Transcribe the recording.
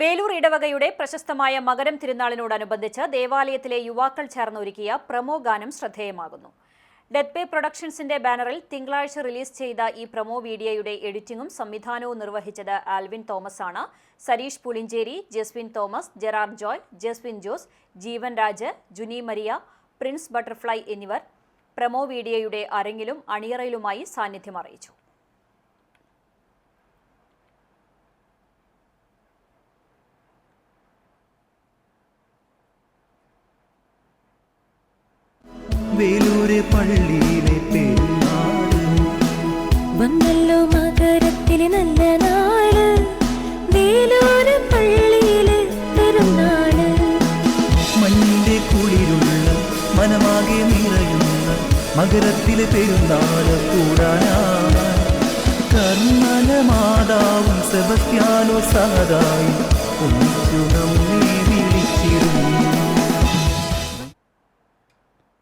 വേലൂർ ഇടവകയുടെ പ്രശസ്തമായ മകരം തിരുനാളിനോടനുബന്ധിച്ച് ദേവാലയത്തിലെ യുവാക്കൾ ചേർന്നൊരുക്കിയ പ്രമോ ഗാനം ശ്രദ്ധേയമാകുന്നു. ഡെത്ത് പേ പ്രൊഡക്ഷൻസിന്റെ ബാനറിൽ തിങ്കളാഴ്ച റിലീസ് ചെയ്ത ഈ പ്രമോ വീഡിയോയുടെ എഡിറ്റിംഗും സംവിധാനവും നിർവഹിച്ചത് ആൽവിൻ തോമസ് ആണ് സരീഷ് പുളിഞ്ചേരി ജസ്വിൻ തോമസ് ജെറാർ ജോയ് ജസ്വിൻ ജോസ് ജീവൻ രാജ് ജുനി മരിയ പ്രിൻസ് ബട്ടർഫ്ലൈ എന്നിവർ പ്രമോ വീഡിയോയുടെ അരങ്ങിലും അണിയറയിലുമായി സാന്നിധ്യം അറിയിച്ചു. വേലൂരെ പള്ളിയിലെ പെരുന്നാൾ. വന്നല്ലോ മകരത്തിലെ നല്ല നാൾ. വേലൂര് പള്ളിയിലെ പെരുന്നാൾ. മഞ്ഞിന്റെ കുളിരുള്ള മനമാകെ നിറയുന്ന മകരത്തിലെ പെരുന്നാൾ കൂടാനാണ്. കർമ്മല മാതാവും സെബസ്ത്യാനോ സഹതായി